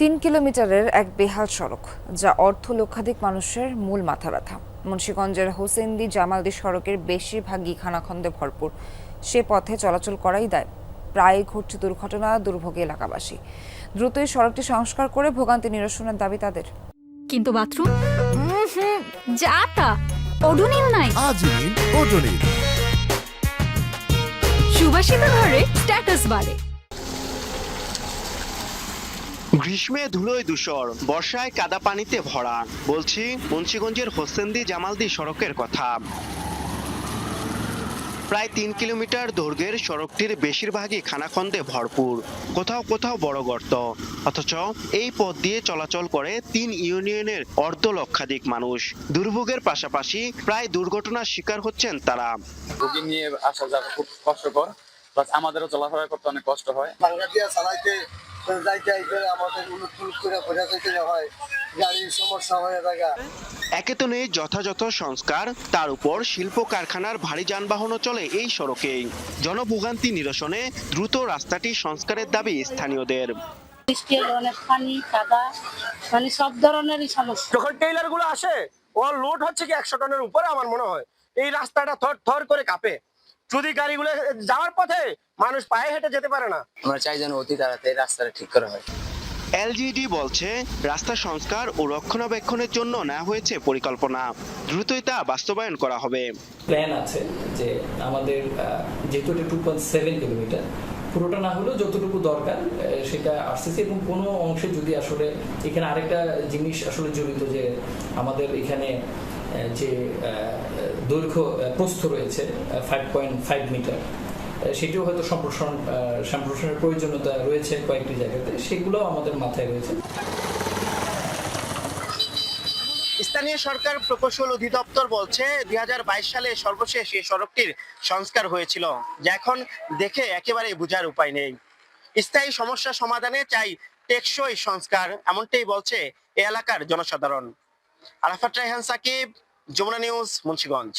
তিন কিলোমিটারের এক বেহাল সড়ক যা অর্ধ লক্ষাধিক মানুষের মূল মাথা ব্যথা। মুন্সীগঞ্জের হোসেন্দি জামালদি সড়কের বেশিরভাগই খানাখন্দে ভরপুর। সে পথে চলাচল করাই দায়। প্রায় ঘটছে দুর্ঘটনা দুর্ভোগে এলাকাবাসী। দ্রুত এই সড়কটি সংস্কার করে ভোগান্তি নিরসনের দাবি তাদের। কিন্তু বাথরুম? যা তা। ওডোনিল নাই। সুবাসিত ঘরে স্ট্যাটাস বাড়ে। গ্রীষ্মে ধুলোয় দূষর বর্ষায় কাদা পানিতে ভরা। বলছি, মুন্সিগঞ্জের হোসেন্দি জামালদি সড়কের কথা। প্রায় তিন কিলোমিটার দৈর্ঘ্যের সড়কটির বেশিরভাগই খানাখন্দে ভরপুর। কোথাও কোথাও বড় গর্ত। অথচ এই পথ দিয়ে চলাচল করে তিন ইউনিয়নের অর্ধ লক্ষাধিক মানুষ। দুর্ভোগের পাশাপাশি প্রায় দুর্ঘটনার শিকার হচ্ছেন তারা। রোগী নিয়ে আসা যাওয়া খুব কষ্টকর। প্লাস আমাদেরও চলাফেরা করতে অনেক কষ্ট হয়। ভাঙ্গা দিয়া চালাইতে যাইতে আইতে আমাদের উলুট করে ঘোরা যাইতে হয়। গাড়ির সমস্যা হয়ে থাকা একে তো নেই যথাযথ সংস্কার তার উপর শিল্প কারখানার ভারী যানবাহনও চলে এই সড়কেই জনভোগান্তি নিরসনে দ্রুত রাস্তাটি সংস্কারের দাবি স্থানীয়দের। বৃষ্টি অনেক পানি কাদা মানে সব ধরনেরই সমস্যা। যখন টেইলারগুলো আসে ওর লোড হচ্ছে কি একশো টনের উপরে আমার মনে হয়। এই রাস্তাটা থর থর করে কাঁপে। যদি গাড়িগুলো যাওয়ার পথে মানুষ পায়ে হেঁটে যেতে পারে না। আমরা চাই যেন অতি তাড়াতাড়ি রাস্তাটা ঠিক করা হয়। এলজিডি বলছে রাস্তা সংস্কার ও রক্ষণাবেক্ষণের জন্য নেওয়া হয়েছে পরিকল্পনা। দ্রুতই তা বাস্তবায়ন করা হবে। প্ল্যান আছে যে আমাদের যেহেতু এটা টু পয়েন্ট সেভেন কিলোমিটার পুরোটা না হলেও যতটুকু দরকার সেটা আসতেছে এবং কোনো অংশে যদি আসলে এখানে আরেকটা জিনিস আসলে জড়িত যে আমাদের এখানে আহ, যে আহ, দৈর্ঘ্য প্রস্থ রয়েছে ফাইভ পয়েন্ট ফাইভ মিটার সেটিও হয়তো সম্প্রসারণ সম্প্রসারণের প্রয়োজনীয়তা রয়েছে কয়েকটি জায়গাতে, সেগুলোও আমাদের মাথায় রয়েছে। স্থানীয় সরকার প্রকৌশল অধিদপ্তর বলছে দুই সালে সর্বশেষ এই সড়কটির সংস্কার হয়েছিল, যা এখন দেখে একেবারে বোঝার উপায় নেই। স্থায়ী সমস্যা সমাধানে চাই টেকসই সংস্কার, এমনটাই বলছে এ এলাকার জনসাধারণ। আরাফাত রায়হান সাকিব যমুনা নিউজ মুন্সিগঞ্জ।